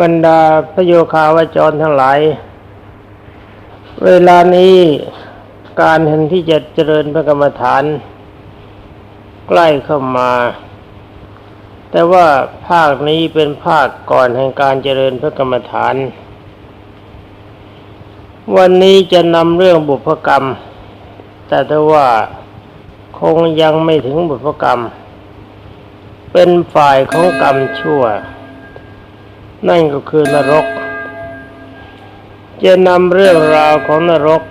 บรรดาพระโยคาวจรทั้งหลาย เวลานี้การเห็นที่จะเจริญพระกรรมฐาน ใกล้เข้ามา แต่ว่าภาคนี้เป็นภาคก่อนแห่งการเจริญพระกรรมฐาน วันนี้จะนำเรื่องบุพกรรม แต่ถ้าว่าคงยังไม่ถึงบุพกรรม เป็นฝ่ายของกรรมชั่ว นั่นก็คือนรก จะนำเรื่องราวของนรก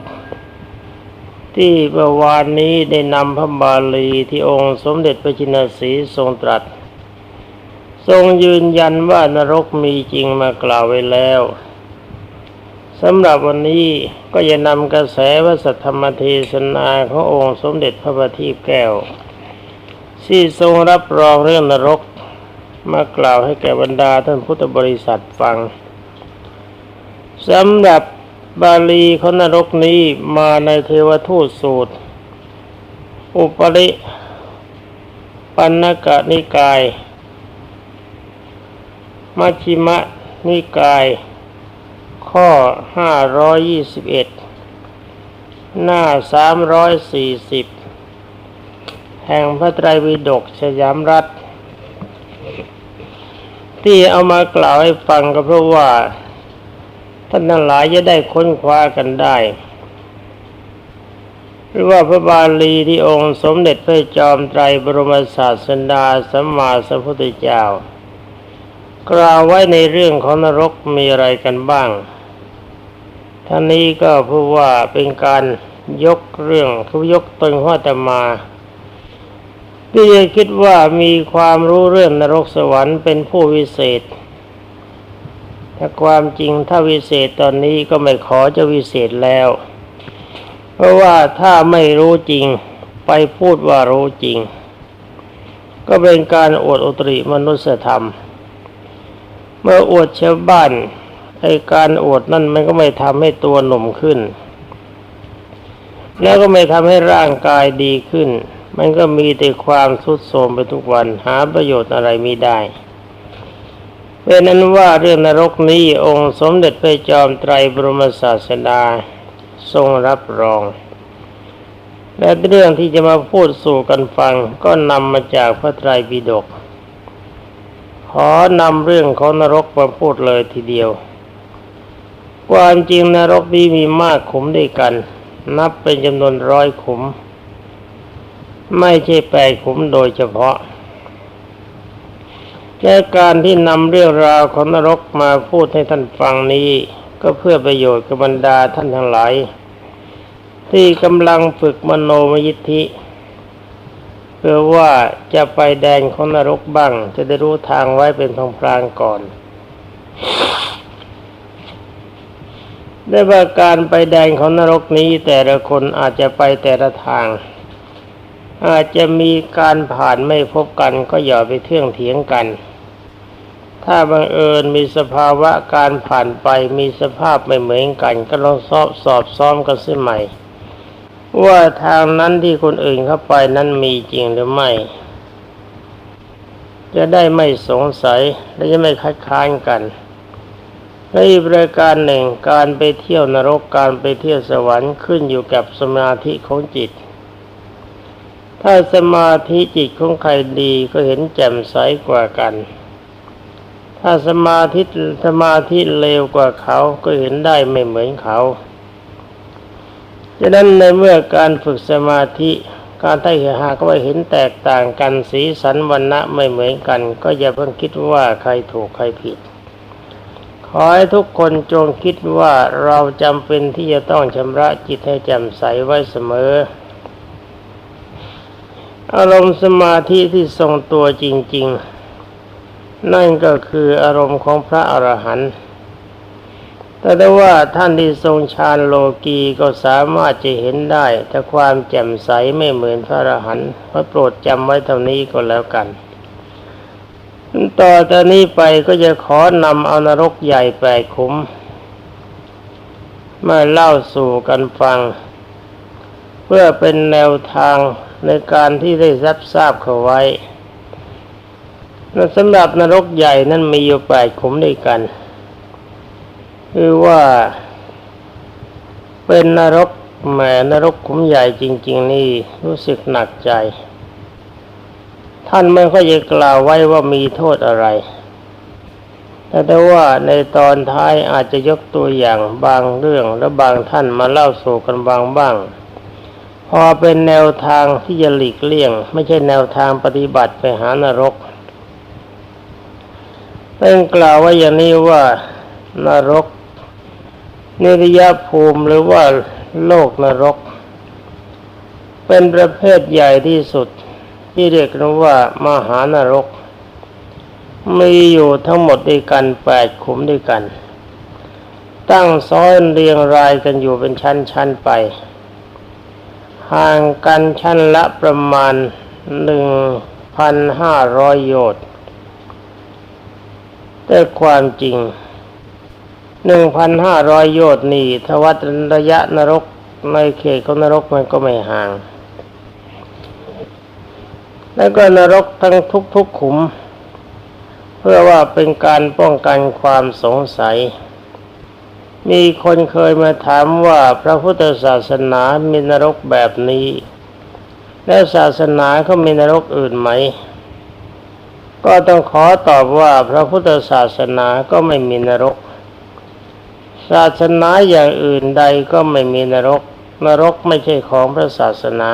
ที่เมื่อวานนี้ได้นำพระบาลีที่องค์สมเด็จพระจินสีทรงตรัส ทรงยืนยันว่านรกมีจริงมากล่าวไว้แล้วสำหรับวันนี้ก็จะนำกระแสวสัทธรรมเทศนาขององค์สมเด็จพระบัณฑิตแก้วที่ทรงรับรองเรื่องนรก มากล่าวให้แก่บรรดาท่านพุทธบริษัทฟังสำหรับบาลีของนรกนี้มาในเทวทูตสูตร อุปริปันนกะนิกาย มัชิมะนิกาย ข้อ 521 หน้า 340 แห่งพระไตรปิฎกสยามรัฐ ที่เอามากล่าวให้ฟังก็เพราะว่า ท่านทั้งหลายจะได้ค้นคว้ากันได้หรือว่าพระบาลีที่องค์สมเด็จพระจอมไตรบรมศาสดาสัมมาสัมพุทธเจ้า กล่าวไว้ในเรื่องของนรกมีอะไรกันบ้าง ท่านนี้ก็เพราะว่าเป็นการยกเรื่องคือยกตนข้อตมา ที่จะคิดว่ามีความรู้เรื่องนรกสวรรค์เป็นผู้วิเศษ ถ้าความจริงถ้าวิเศษตอนนี้ก็ไม่ขอจะวิเศษแล้ว เพราะว่าถ้าไม่รู้จริงไปพูดว่ารู้จริง ก็เป็นการอวดอุตริมนุสธรรม เมื่ออวดชาวบ้านไอการอวดนั่นมันก็ไม่ทำให้ตัวหนุ่มขึ้น แล้วก็ไม่ทำให้ร่างกายดีขึ้น มันก็มีแต่ความทุดโทรมไปทุกวันหาประโยชน์อะไรไม่ได้เป็นนั้นว่าเรื่องนรกนี้องค์สมเด็จพระจอมไตรบรมศาสดาทรงรับรอง และเรื่องที่จะมาพูดสู่กันฟังก็นำมาจากพระไตรปิฎกขอนำเรื่องของนรกมาพูดเลยทีเดียว ความจริงนรกนี้มีมากขุมด้วยกัน นับเป็นจำนวนร้อยขุม ไม่ใช่แปดขุมโดยเฉพาะและการที่นำเรื่องราวของนรกมาพูดให้ท่านฟังนี้ ก็เพื่อประโยชน์กับบรรดาท่านทั้งหลาย ที่กำลังฝึกมโนมยิทธิ เพื่อว่าจะไปแดนของนรกบ้าง จะได้รู้ทางไว้เป็นทางพรางก่อนได้ว่าการไปแดนของนรกนี้แต่ละคนอาจจะไปแต่ละทาง อาจจะมีการผ่านไม่พบกันก็อย่าไปเที่ยงเถียงกัน ถ้าบังเอิญมีสภาวะการผ่านไปมีสภาพไม่เหมือนกัน ก็ลองสอบสอบซ้อมกันเสียใหม่ ว่าทางนั้นที่คนอื่นเข้าไปนั้นมีจริงหรือไม่ จะได้ไม่สงสัยและจะไม่คัดค้านกันและอีกประการหนึ่งการไปเที่ยวนรกการไปเที่ยวสวรรค์ขึ้นอยู่กับสมาธิของจิต ถ้าสมาธิจิตของใครดีก็เห็นแจ่มใสกว่ากัน ถ้าสมาธิสมาธิเลวกว่าเขาก็เห็นได้ไม่เหมือนเขาฉะนั้นในเมื่อการฝึกสมาธิการไต่หากว่าเห็นแตกต่างกันสีสันวันณะไม่เหมือนกัน ก็อย่าเพิ่งคิดว่าใครถูกใครผิด ขอให้ทุกคนจงคิดว่าเราจำเป็นที่จะต้องชำระจิตให้แจ่มใสไว้เสมอ อารมณ์สมาธิที่ทรงตัวจริง ๆ นั่นก็คืออารมณ์ของพระอรหันต์แต่ได้ว่าท่านที่ทรงฌานโลกีก็สามารถจะเห็นได้ แต่ความแจ่มใสไม่เหมือนพระอรหันต์พระโปรดจำไว้เท่านี้ก็แล้วกัน ต่อจากนี้ไปก็จะขอนำเอานรกใหญ่แปดขุมมาเล่าสู่กันฟัง เพื่อเป็นแนวทาง ในการที่ได้รับทราบเขาไว้สำหรับนรกใหญ่นั้นมีอยู่แปดขุมด้วยกัน คือว่า เป็นนรกแหมนรกขุมใหญ่จริง ๆ นี่รู้สึกหนักใจ ท่านไม่ค่อยจะกล่าวไว้ว่ามีโทษอะไร แต่แต่ว่าในตอนท้ายอาจจะยกตัวอย่างบางเรื่องและบางท่านมาเล่าสู่กันบางบ้าง พอเป็นแนวทางที่จะหลีกเลี่ยง ไม่ใช่แนวทางปฏิบัติไปหานรกเป็นกล่าวว่าอย่างนี้ว่านรก นิรยภูมิหรือว่าโลกนรก เป็นประเภทใหญ่ที่สุด ที่เรียกนว่ามหานรก มีอยู่ทั้งหมดด้วยกันแปดขุมด้วยกัน ตั้งซ้อนเรียงรายกันอยู่เป็นชั้นๆไป ห่างกันชั้นละประมาณหนึ่งพันห้าร้อยโยชน์แต่ความจริงหนึ่งพันห้าร้อยโยชน์นี่ทวัดระยะนรกในเขตของนรกมันก็ไม่ห่าง แล้วก็นรกทั้งทุกๆขุม เพื่อว่าเป็นการป้องกันความสงสัย มีคนเคยมาถามว่าพระพุทธศาสนามีนรกแบบนี้ และศาสนาเขามีนรกอื่นไหม ก็ต้องขอตอบว่าพระพุทธศาสนาก็ไม่มีนรก ศาสนาอย่างอื่นใดก็ไม่มีนรก นรกไม่ใช่ของพระศาสนา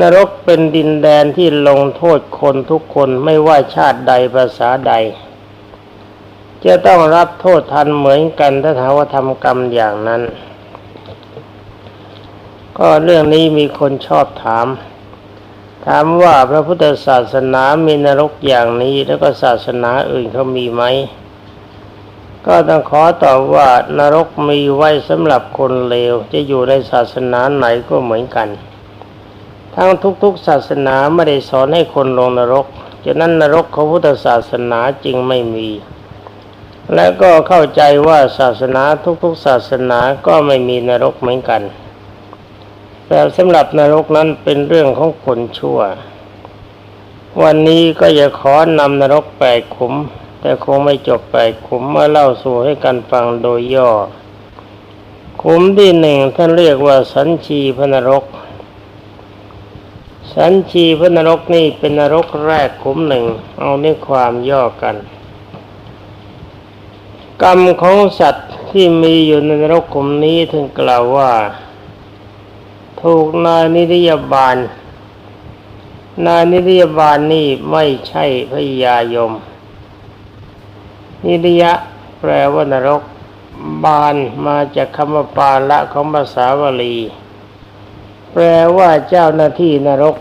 นรกเป็นดินแดนที่ลงโทษคนทุกคนไม่ว่าชาติใดภาษาใด จะต้องรับโทษทันเหมือนกันถ้าถาว่าทำกรรมอย่างนั้น ก็เรื่องนี้มีคนชอบถาม ถามว่าพระพุทธศาสนามีนรกอย่างนี้แล้วก็ศาสนาอื่นเขามีไหม ก็ต้องขอตอบว่านรกมีไว้สำหรับคนเลว จะอยู่ในศาสนาไหนก็เหมือนกัน ทั้งทุกๆศาสนาไม่ได้สอนให้คนลงนรกฉะนั้นนรกของพุทธศาสนาจึงไม่มี และก็เข้าใจว่าศาสนาทุกๆ ศาสนาก็ไม่มีนรกเหมือนกัน แต่สำหรับนรกนั้นเป็นเรื่องของคนชั่ว วันนี้ก็จะขอนำนรกแปดขุม แต่คงไม่จบแปดขุมมาเล่าสู่ให้กันฟังโดยย่อ ขุมที่หนึ่งท่านเรียกว่าสัญชีพนรก สัญชีพนรกนี่เป็นนรกแรกขุมหนึ่งเอาในความย่อกัน กรรมของสัตว์ที่มีอยู่ในนรกขุมนี้ถึงกล่าวว่า ถูกนายนิรยาบาล นายนิรยาบาลนี่ไม่ใช่พยายม นิรยะแปลว่านรกบาลมาจากคำว่าปาละของภาษาวลี แปลว่าเจ้าหน้าที่นรก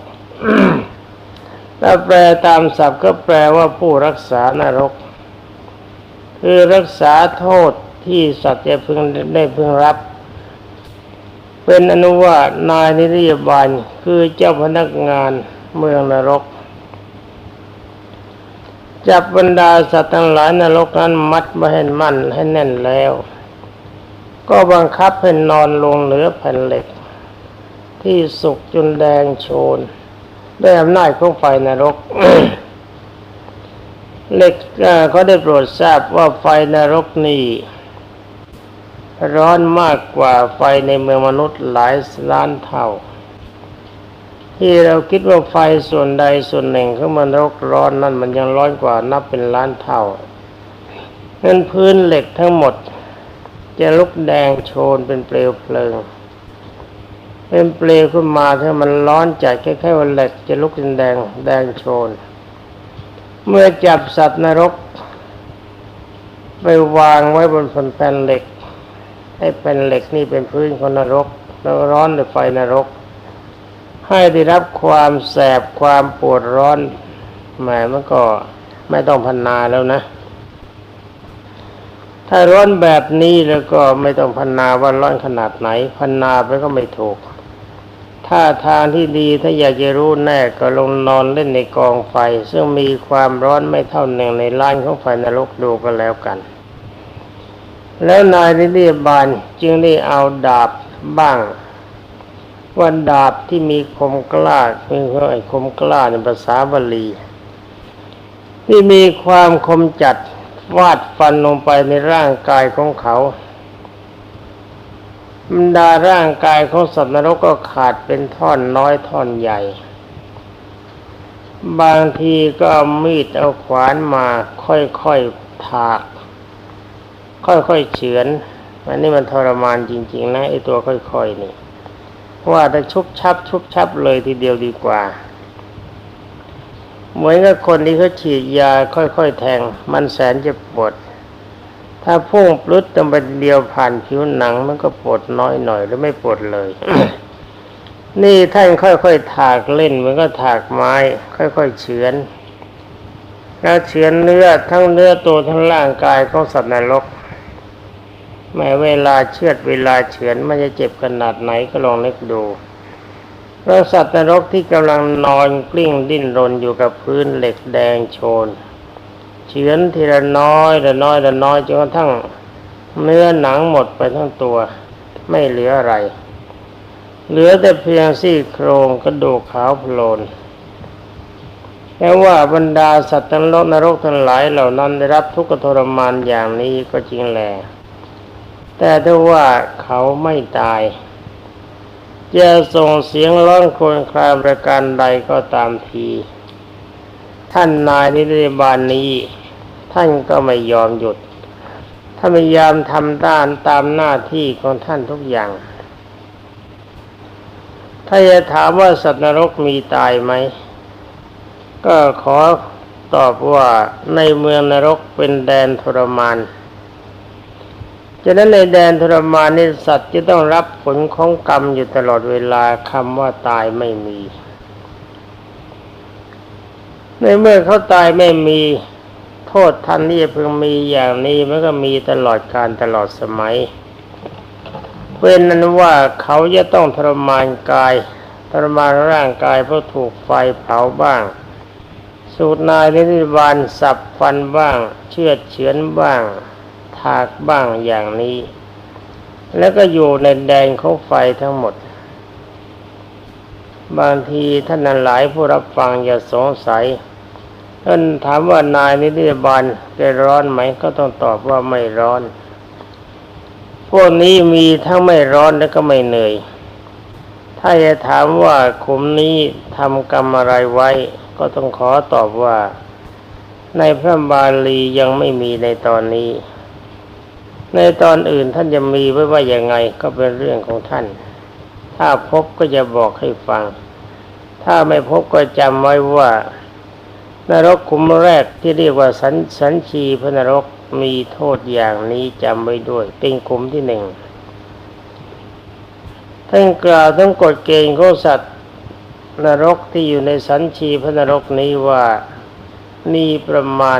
ถ้าแปลตามศัพท์ก็แปลว่าผู้รักษานรก คือรักษาโทษที่สัตว์จะพึงได้พึงรับ เป็นอนุว่านายนิรยบาลคือเจ้าพนักงานเมืองนรก จับบรรดาสัตว์ทั้งหลายนรกนั้นมัดมาให้มั่นให้แน่นแล้ว ก็บังคับให้นอนลงเหนือแผ่นเหล็ก ที่สุกจนแดงโชนด้วยอำนาจของไฟนรก เหล็กเขาได้โปรดทราบว่าไฟนรกนี่ร้อนมากกว่าไฟในเมืองมนุษย์หลายล้านเท่า ที่เราคิดว่าไฟส่วนใดส่วนหนึ่งของมันรกร้อนนั่นมันยังร้อนกว่านับเป็นล้านเท่านั้นพื้นเหล็กทั้งหมด จะลุกแดงโชนเป็นเปลวเพลิง เป็นเปลวขึ้นมาถ้ามันร้อนจัดแค่ๆว่าเหล็กจะลุกเป็นแดงแดงโชน เมื่อจับสัตว์นรก ไปวางไว้บนแผ่นเหล็ก ให้แผ่นเหล็กนี่เป็นพื้นของนรก แล้วร้อนด้วยไฟนรก ให้ได้รับความแสบความปวดร้อนแหมมันก็ไม่ต้องพันนาแล้วนะ ถ้าร้อนแบบนี้แล้วก็ไม่ต้องพันนาว่าร้อนขนาดไหน พันนาไปก็ไม่ถูก ถ้าทางที่ดีถ้าอยากจะรู้แน่ก็ลงนอนเล่นในกองไฟ ซึ่งมีความร้อนไม่เท่าหนึ่งในล้านของไฟนรกดูก็แล้วกัน แล้วนายนิรยบาลจึงได้เอาดาบบ้างว่าดาบที่มีคมกล้าคือไอ้คมกล้าในภาษาบาลีที่มีความคมจัดวาดฟันลงไปในร่างกายของเขา บรรดาร่างกายของสัตว์นรกก็ขาดเป็นท่อนน้อยท่อนใหญ่ บางทีก็เอามีดเอาขวานมาค่อยๆถาก ค่อยๆเฉือนอันนี้มันทรมานจริง ๆ นะไอตัวค่อยๆนี่ว่าแต่ชุบชับชุบชับเลยทีเดียวดีกว่าเหมือนกับคนที่เขาฉีดยาค่อยๆแทง มันแสนจะปวด ถ้าพุ่งปลุดลงไปเดียวผ่านผิวหนัง มันก็ปวดน้อยหน่อยหรือไม่ปวดเลย นี่ท่านค่อยๆถากเล่นมือนก็ถากไม้ ค่อยๆเฉือน แล้วเฉือนเนื้อทั้งเนื้อตัวทั้งร่างกายของสัตว์นรกแม้เวลาเชือดเวลาเฉือนมันจะเจ็บขนาดไหนก็ลองนึกดูเพราะสัตว์นรกที่กำลังนอนกลิ้งดิ้นรนอยู่กับพื้นเหล็กแดงโชน เฉือนทีละน้อยละน้อยละน้อยจนกระทั่งเนื้อหนังหมดไปทั้งตัว ไม่เหลืออะไร เหลือแต่เพียงซี่โครงกระดูกขาวโพลนแม้ว่าบรรดาสัตว์ทั้งโลกนรกทั้งหลายเหล่านั้นได้รับทุกขทรมานอย่างนี้ก็จริงแหละแต่ถ้าว่าเขาไม่ตาย จะส่งเสียงร้องครวญครางประการใดก็ตามที ท่านนายนิริบาลนี้ ท่านก็ไม่ยอมหยุดถ้าพยายามทำด้านตามหน้าที่ของท่านทุกอย่าง ถ้าจะถามว่าสัตว์นรกมีตายไหม ก็ขอตอบว่าในเมืองนรกเป็นแดนทรมานฉะนั้นในแดนทรมานนี่สัตว์จะต้องรับผลของกรรมอยู่ตลอดเวลาคำว่าตายไม่มี ในเมื่อเขาตายไม่มี โทษทันที่จะพึงมีอย่างนี้มันก็มีตลอดการตลอดสมัยเป็นนั้นว่าเขาจะต้องทรมานกายทรมานร่างกายเพราะถูกไฟเผาบ้าง สูตรนายนิริบาลสับฟันบ้าง เชือดเฉือนบ้าง ถากบ้างอย่างนี้ แล้วก็อยู่ในแดนของไฟทั้งหมด บางทีท่านนั้นหลายผู้รับฟังอย่าสงสัย ท่านถามว่านายนิติบาลแกร้อนไหมก็ต้องตอบว่าไม่ร้อน พวกนี้มีทั้งไม่ร้อนและก็ไม่เหนื่อย ถ้าจะถามว่าขุมนี้ทำกรรมอะไรไว้ ก็ต้องขอตอบว่า ในพระบาลียังไม่มีในตอนนี้ ในตอนอื่นท่านจะมีไว้ว่าอย่างไงก็เป็นเรื่องของท่าน ถ้าพบก็จะบอกให้ฟัง ถ้าไม่พบก็จำไว้ว่า นรกขุมแรกที่เรียกว่าสันสันชีพนรกมีโทษอย่างนี้จำไว้ด้วย เป็นขุมที่หนึ่งท่านกล่าวทั้งกฎเกณฑ์ของสัตว์นรกที่อยู่ในสันชีพนรกนี้ว่ามีประมาณ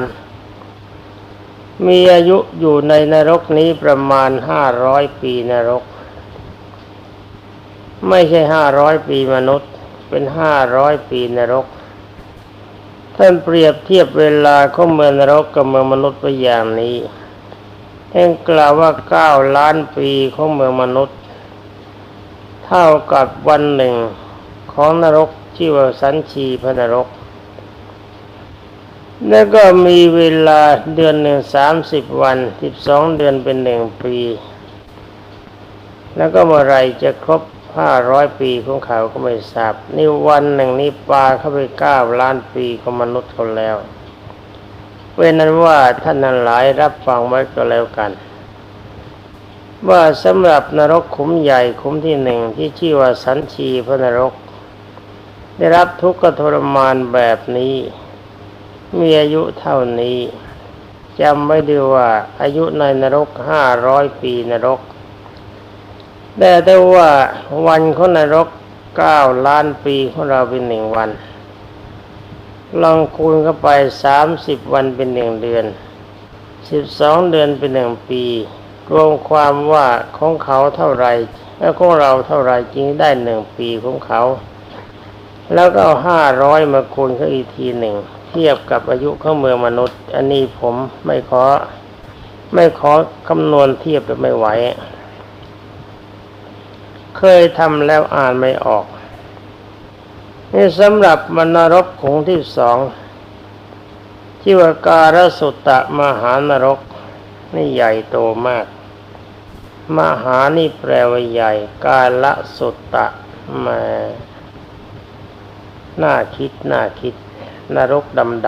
มีอายุอยู่ในนรกนี้ประมาณห้าร้อยปีนรก ไม่ใช่ห้าร้อยปีมนุษย์ เป็นห้าร้อยปีนรก ท่านเปรียบเทียบเวลาของเมืองนรกกับเมืองมนุษย์ไปอย่างนี้ท่านกล่าวว่าเก้าล้านปีของเมืองมนุษย์ เท่ากับวันหนึ่งของนรกที่ว่าสันชีพระนรก แล้วก็มีเวลาเดือนหนึ่งสามสิบวันสิบสองเดือนเป็นหนึ่งปี แล้วก็เมื่อไรจะครบ ห้าร้อยปีของเขาก็ไม่ทราบนี่วันหนึ่งนี้ปลาเข้าไปเก้าล้านปีของมนุษย์เขาแล้วเว้นนั้นว่าท่านนั้นหลายรับฟังไว้ก็แล้วกัน ว่าสำหรับนรกขุมใหญ่ขุมที่หนึ่งที่ชื่อว่าสันชีพระนรก ได้รับทุกข์ทรมานแบบนี้ มีอายุเท่านี้จำไว้ด้ว่าอายุในนรกห้าร้อยปีนรก แต่ได้ว่าวันของนรกเก้าล้านปีของเราเป็นหนึ่งวัน ลองคูณเข้าไปสามสิบวันเป็นหนึ่งเดือนสิบสองเดือนเป็นหนึ่งปี รวมความว่าของเขาเท่าไรและของเราเท่าไรจริงได้หนึ่งปีของเขา แล้วก็เอาห้าร้อยมาคูณเขาอีกทีหนึ่งเทียบกับอายุของเมืองมนุษย์ อันนี้ผมไม่ขอ ไม่ขอคำนวณเทียบและไม่ไหว เคยทำแล้วอ่านไม่ออก นี่สำหรับมนรกขงที่สองที่ว่าการสุตตะมหานรก นี่ใหญ่โตมาก มหานี่แปลว่าใหญ่ กาละสุตตะมาน่าคิดน่าคิด นรกดำด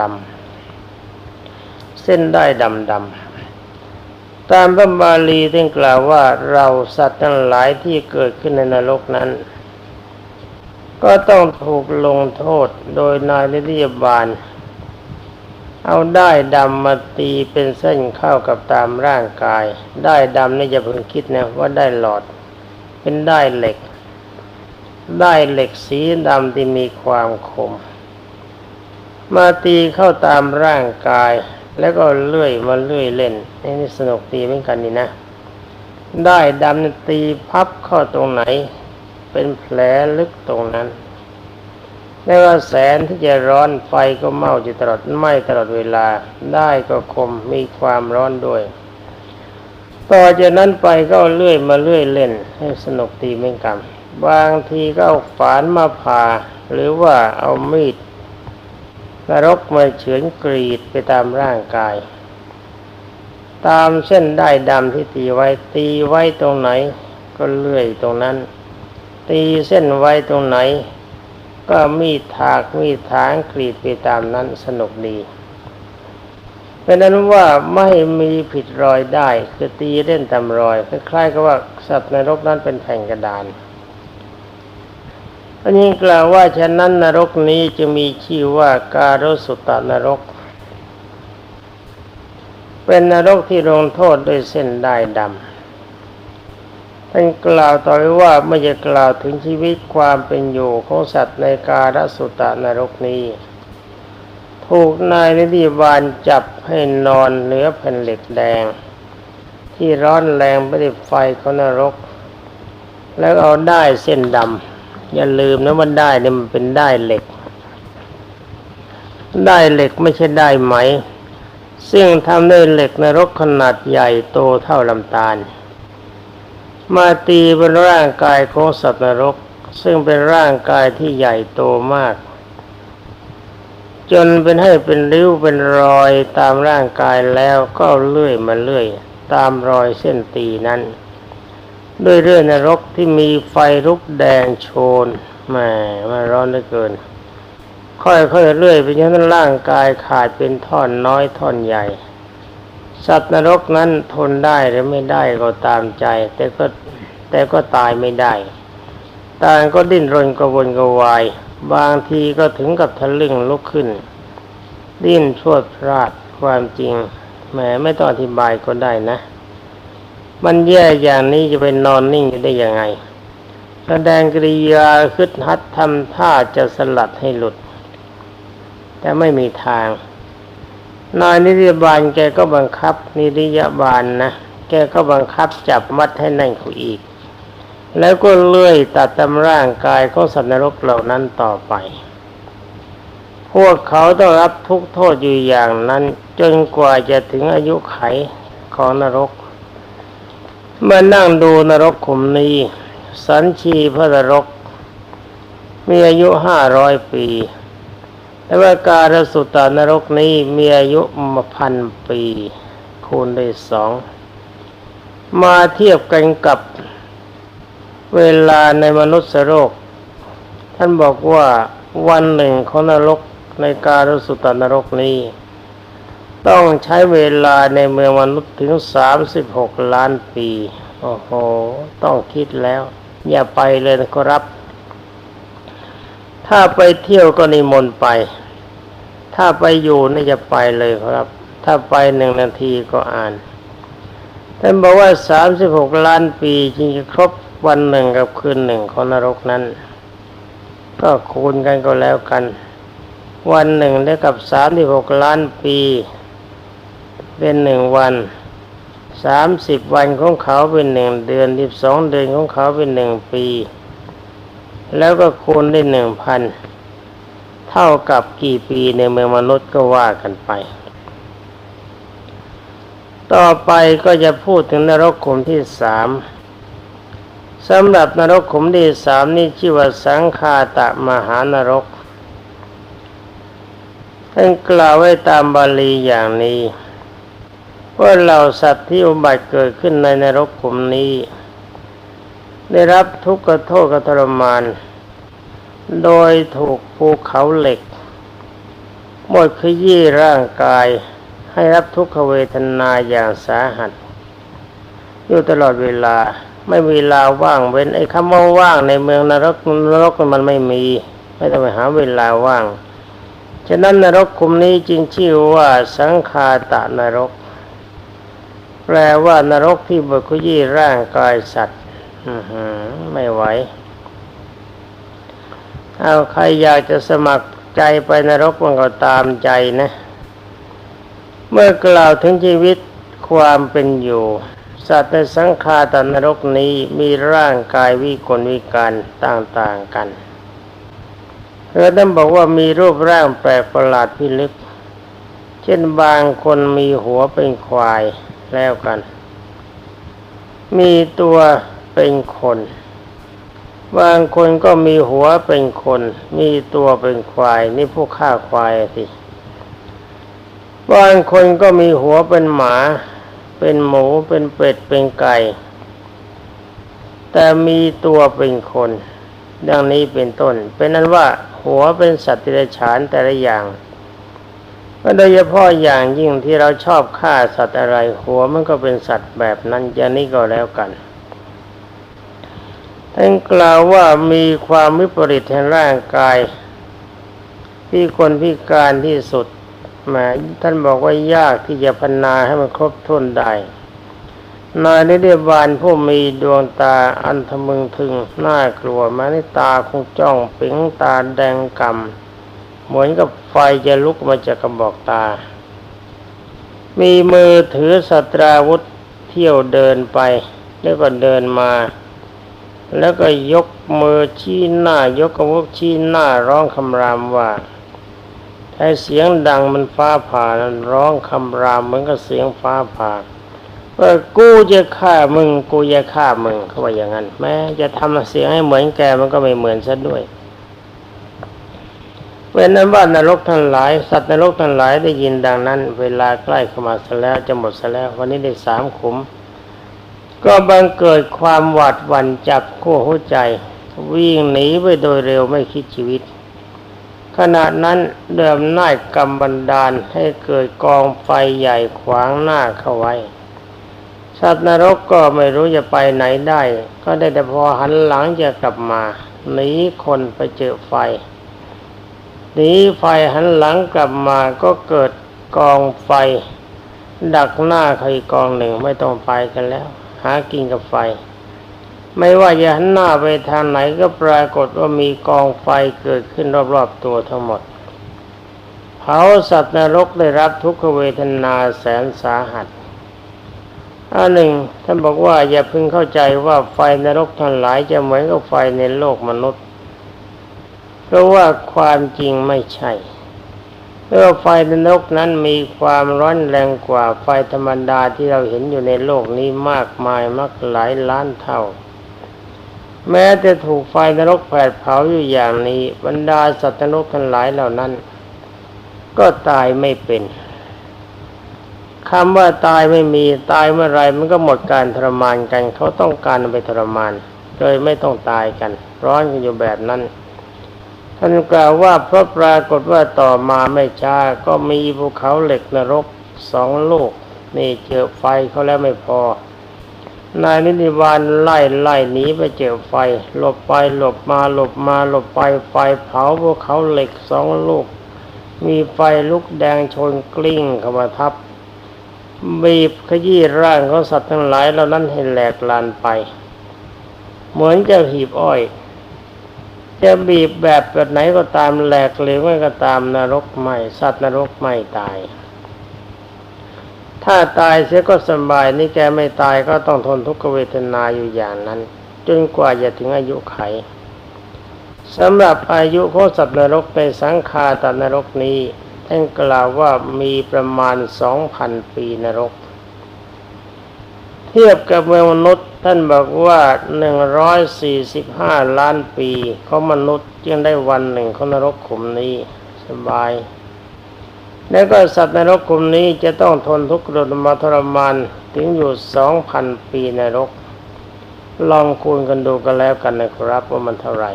ำเส้นได้ดำดำ ตามพระบาลีท่านกล่าวว่าเราสัตว์ทั้งหลายที่เกิดขึ้นในนรกนั้น ก็ต้องถูกลงโทษโดยนายนิติบาล เอาได้ดำมาตีเป็นเส้นเข้ากับตามร่างกาย ได้ดำนี่จะเพิ่งคิดนะว่าได้หลอด เป็นได้เหล็ก ได้เหล็กสีดำที่มีความคม มาตีเข้าตามร่างกาย แล้วก็เลื่อยมาเลื่อยเล่นนี่สนุกตีเหมือนกันนี่นะ ได้ดำนี่ตีพับเข้าตรงไหน เป็นแผลลึกตรงนั้นไม่ว่าแสนที่จะร้อนไฟก็เมาอยู่ตลอดไหม้ตลอดเวลา ได้ก็คมมีความร้อนด้วย ต่อจากนั้นไปก็เอาเลื่อยมาเลื่อยเล่น ให้สนุกตีเหมือนกันบางทีก็เอาฝานมาผ่าหรือว่าเอามีด นรกมาเฉือนกรีดไปตามร่างกาย ตามเส้นได้ดำที่ตีไว้ตีไว้ตรงไหน ก็เลื่อยตรงนั้น ตีเส้นไว้ตรงไหน ก็มีถากมีถางกรีดไปตามนั้นสนุกดีเป็นนั้นว่าไม่มีผิดรอยได้คือตีเล่นตามรอยคล้ายๆกับว่าสัตว์ในรกนั้นเป็นแผ่นกระดาน อันนี้กล่าวว่าฉะนั้นนรกนี้จะมีชื่อว่าการสุตตนรก เป็นนรกที่ลงโทษด้วยเส้นได้ดำท่านกล่าวต่อไปว่าไม่จะกล่าวถึงชีวิตความเป็นอยู่ของสัตว์ในการสุตานรกนี้ ถูกนายนิติบาลจับให้นอนเหนือแผ่นเหล็กแดง ที่ร้อนแรงไปด้วยไฟของนรก แล้วเอาได้เส้นดำ อย่าลืมนะว่าได้เนี่ยมันเป็นได้เหล็ก ได้เหล็กไม่ใช่ได้ไหม ซึ่งทำด้วยเหล็กนรกขนาดใหญ่โตเท่าลำตาล มาตีบนร่างกายของสัตว์นรก ซึ่งเป็นร่างกายที่ใหญ่โตมาก จนเป็นให้เป็นริ้วเป็นรอยตามร่างกายแล้วก็เลื่อยมาเลื่อย ตามรอยเส้นตีนั้น ด้วยเรื่อยนรกที่มีไฟลุกแดงโชนแหมมาร้อนเหลือเกิน ค่อยๆเรื่อยไปจนนั้นร่างกายขาดเป็นท่อนน้อยท่อนใหญ่ สัตว์นรกนั้นทนได้หรือไม่ได้ก็ตามใจ แต่ก็แต่ก็ตายไม่ได้ต่างก็ดิ้นรนกระวนกระวาย บางทีก็ถึงกับทะลึ่งลุกขึ้น ดิ้นชวดพลาดความจริงแหมไม่ต้องอธิบายก็ได้นะ มันแย่อย่างนี้จะไปนอนนิ่งได้ยังไง แสดงกริยาคึดฮัดทำท่าจะสลัดให้หลุด แต่ไม่มีทาง นายนิติบาลแกก็บังคับนิติยบาลนะ แกก็บังคับจับมัดให้นั่งเขาอีก แล้วก็เลื่อยตัดตำร่างกายของสัตว์นรกเหล่านั้นต่อไป พวกเขาต้องรับทุกโทษอยู่อย่างนั้น จนกว่าจะถึงอายุไขของนรก มื่อนั่งดูนรกขุมนี้ สันชีพระนรก มีอายุห้าร้อยปี แต่ว่าการสุตานรกนี้มีอายุมาพันปี คูณด้วยสอง มาเทียบกันกับเวลาในมนุษย์โลก ท่านบอกว่าวันหนึ่งของนรกในการสุตานรกนี้ ต้องใช้เวลาในเมืองมนุษย์ถึงสามสิบหกล้านปี โอ้โห ต้องคิดแล้ว อย่าไปเลยนะครับ ถ้าไปเที่ยวก็นิมนต์ไป ถ้าไปอยู่นี่จะไปเลยครับ ถ้าไปหนึ่งนาทีก็อ่านท่านบอกว่าสามสิบหกล้านปีจึงจะครบวันหนึ่งกับคืนหนึ่งของนรกนั้น ก็คูณกันก็แล้วกัน วันหนึ่งได้กับสามสิบหกล้านปี เป็นหนึ่งวันสามสิบวันของเขาเป็นหนึ่งเดือนสิบสองเดือนของเขาเป็นหนึ่งปี แล้วก็คูณได้หนึ่งพันเท่ากับกี่ปีในเมืองมนุษย์ก็ว่ากันไป ต่อไปก็จะพูดถึงนรกขุมที่สามสำหรับนรกขุมที่สามนี่ชื่อว่าสังคาตะมหานรกท่านกล่าวไว้ตามบาลีอย่างนี้ ว่าเหล่าสัตว์ที่อุบัติเกิดขึ้นในนรกขุมนี้ ได้รับทุกข์โทษกทรมาน โดยถูกภูเขาเหล็กหมดขยี้ร่างกายให้รับทุกขเวทนาอย่างสาหัส อยู่ตลอดเวลาไม่มีเวลาว่างเว้นไอ้คำว่าว่างในเมืองนรกนรกมันไม่มี ไม่ต้องไปหาเวลาว่าง ฉะนั้นนรกคุมนี้จึงชื่อว่าสังคาตะนรก แปลว่านรกที่บดขยี้ร่างกายสัตว์ไม่ไหว เอาใครอยากจะสมัครใจไปนรกมันก็ตามใจนะ เมื่อกล่าวถึงชีวิตความเป็นอยู่ สัตว์ในสังขารตนรกนี้มีร่างกายวิกลวิการต่างๆกันเธอท่านบอกว่ามีรูปร่างแปลกประหลาดพิลึก เช่นบางคนมีหัวเป็นควาย แล้วกัน มีตัวเป็นคน บางคนก็มีหัวเป็นคน มีตัวเป็นควาย นี่พวกฆ่าควายสิบางคนก็มีหัวเป็นหมา เป็นหมู เป็นเป็ด เป็นไก่ แต่มีตัวเป็นคน ดังนี้เป็นต้น เป็นนั้นว่าหัวเป็นสัตว์ที่ฉานแต่ละอย่าง โดยเฉพาะอย่างยิ่งที่เราชอบฆ่าสัตว์อะไรหัวมันก็เป็นสัตว์แบบนั้นอย่างนี้ก็แล้วกันท่านกล่าวว่ามีความวิปริตในร่างกายที่คนพิการที่สุดแหมท่านบอกว่ายากที่จะพันนาให้มันครบถ้วนได้นายนิเดบาลผู้มีดวงตาอันทะมึงถึงน่ากลัวแม้ในตาคงจ้องปิงตาแดงกำ เหมือนกับไฟจะลุกมาจากกระบอกตา มีมือถือสตราวุธเที่ยวเดินไป แล้วก็เดินมา แล้วก็ยกมือชี้หน้ายกกระวุธชี้หน้าร้องคำรามว่าไอ้เสียงดังมันฟ้าผ่านั้นร้องคำรามเหมือนกับเสียงฟ้าผ่าว่ากูจะฆ่ามึง กูจะฆ่ามึงเขาว่าอย่างนั้น แม้จะทำเสียงให้เหมือนแกมันก็ไม่เหมือนซะด้วย เว้นนั้นว่านรกทั้งหลาย สัตว์นรกทั้งหลายได้ยินดังนั้น เวลาใกล้เข้ามาซะแล้วจะหมดซะแล้ว วันนี้ได้สามขุม ก็บังเกิดความหวาดหวั่นจับขั้วหัวใจ วิ่งหนีไปโดยเร็วไม่คิดชีวิต ขณะนั้นเดิมน่ายกรรมบันดาลให้เกิดกองไฟใหญ่ขวางหน้าเข้าไว้ สัตว์นรกก็ไม่รู้จะไปไหนได้ ก็ได้แต่พอหันหลังจะกลับมาหนีคนไปเจอไฟ หนีไฟหันหลังกลับมาก็เกิดกองไฟ ดักหน้าใครกองหนึ่งไม่ต้องไปกันแล้ว หากินกับไฟ ไม่ว่าจะหันหน้าไปทางไหนก็ปรากฏว่ามีกองไฟเกิดขึ้นรอบๆตัวทั้งหมดเผาสัตว์นรกได้รับทุกขเวทนาแสนสาหัสอันหนึ่งท่านบอกว่าอย่าพึงเข้าใจว่าไฟนรกทั้งหลายจะเหมือนกับไฟในโลกมนุษย์ เพราะว่าความจริงไม่ใช่เพราะไฟนรกนั้นมีความร้อนแรงกว่าไฟธรรมดาที่เราเห็นอยู่ในโลกนี้มากมายมากหลายล้านเท่า แม้จะถูกไฟนรกแผดเผาอยู่อย่างนี้ บรรดาสัตว์นรกทั้งหลายเหล่านั้น ก็ตายไม่เป็นคำว่าตายไม่มีตายเมื่อไรมันก็หมดการทรมานกัน เขาต้องการไปทรมาน โดยไม่ต้องตายกัน ร้อนกันอยู่แบบนั้น ท่านกล่าวว่าเพราะปรากฏว่าต่อมาไม่ช้าก็มีภูเขาเหล็กนรกสองลูก นี่เจอไฟเขาแล้วไม่พอ นายนิติวานไล่ไล่หนีไปเจอไฟ หลบไปหลบมาหลบมาหลบไปไฟเผาภูเขาเหล็กสองลูก มีไฟลุกแดงชนกลิ้งเข้ามาทับบีบขยี้ร่างของสัตว์ทั้งหลายเหล่านั้นให้แหลกลานไป เหมือนจะหีบอ้อย จะบีบแบบแบบไหนก็ตามแหลกเหลวก็ตามนรกไม่สัตว์นรกไม่ตาย ถ้าตายเสียก็สบายนี่แกไม่ตายก็ต้องทนทุกขเวทนาอยู่อย่างนั้น จนกว่าจะถึงอายุไขสำหรับอายุของสัตว์นรกในสังขาตนรกนี้ท่านกล่าวว่ามีประมาณสองพันปีนรก เทียบกับเมืองมนุษย์ ท่านบอกว่าหนึ่งร้อยสี่สิบห้าล้านปีของมนุษย์ยังได้วันหนึ่งของนรกขุมนี้สบาย แล้วก็สัตว์นรกกลุ่มนี้จะต้องทนทุกข์ทรมาทรมานถึงอยู่สองพันปีในรก ลองคูณกันดูกันแล้วกันนะครับว่ามันเท่าไหร่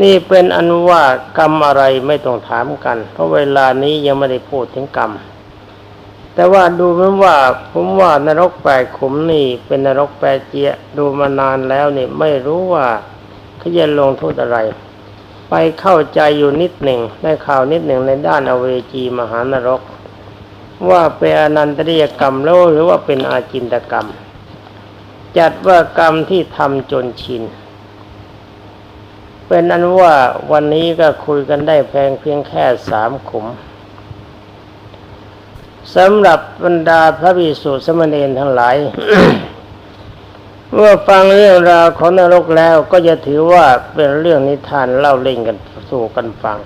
นี่เป็นอันว่ากรรมอะไรไม่ต้องถามกัน เพราะเวลานี้ยังไม่ได้พูดถึงกรรม แต่ว่าดูเหมือนว่า ผมว่านรกแปดขุมนี่ เป็นนรกแปดเจียดูมานานแล้วนี่ไม่รู้ว่าเขาจะลงโทษอะไร ไปเข้าใจอยู่นิดหนึ่งได้ข่าวนิดหนึ่งในด้านอเวจีมหานรก ว่าเป็นอนันตริยกรรมแล้วหรือว่าเป็นอาจินตกรรม จัดว่ากรรมที่ทำจนชินเป็นอันว่าวันนี้ก็คุยกันได้แพงเพียงแค่สามขุม สำหรับบรรดาพระภิกษุสมเณรทั้งหลาย เมื่อฟังเรื่องราวของนรกแล้วก็จะถือว่าเป็นเรื่องนิทานเล่าเล่นกันสู่กันฟัง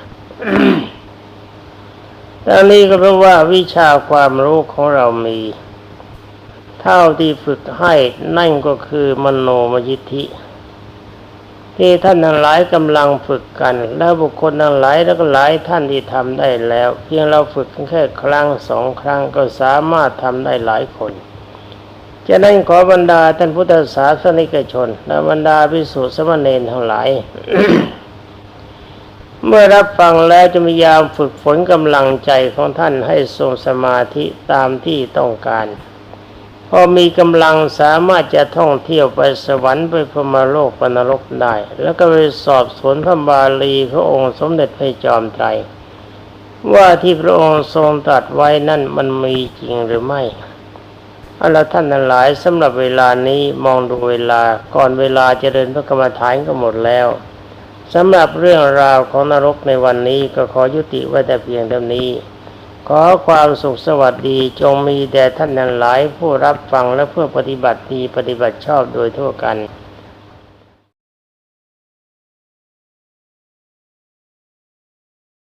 ดังนี้ก็เพราะว่าวิชาความรู้ของเรามี เท่าที่ฝึกให้นั่นก็คือมโนมยิทธิ ที่ท่านทั้งหลายกำลังฝึกกัน แล้วบุคคลทั้งหลายแล้วก็หลายท่านที่ทำได้แล้ว เพียงเราฝึกแค่ครั้งสองครั้งก็สามารถทำได้หลายคนฉะนั้นขอบรรดาท่านพุทธศาสนิกชน และบรรดาภิกษุสามเณรทั้งหลาย เมื่อรับฟังแล้วจะพยายามฝึกฝนกำลังใจของท่านให้ทรงสมาธิตามที่ต้องการ อมีกำลังสามารถจะท่องเที่ยวไปสวรรค์ไปพรมโลกปนรกได้ แล้วก็ไปสอบสวนพระบาลีพระองค์สมเด็จพระจอมไตรว่าที่พระองค์ทรงตรัสไว้นั่นมันมีจริงหรือไม่เอาละท่านทั้งหลายสำหรับเวลานี้มองดูเวลาก่อนเวลาจเจริญพระกรรมฐานก็หมดแล้วสำหรับเรื่องราวของนรกในวันนี้ก็ขอยุติไว้แต่เพียงเท่านี้ ขอความสุขสวัสดีจงมีแด่ท่านทั้งหลายผู้รับฟังและเพื่อปฏิบัติดีปฏิบัติชอบโดยทั่วกัน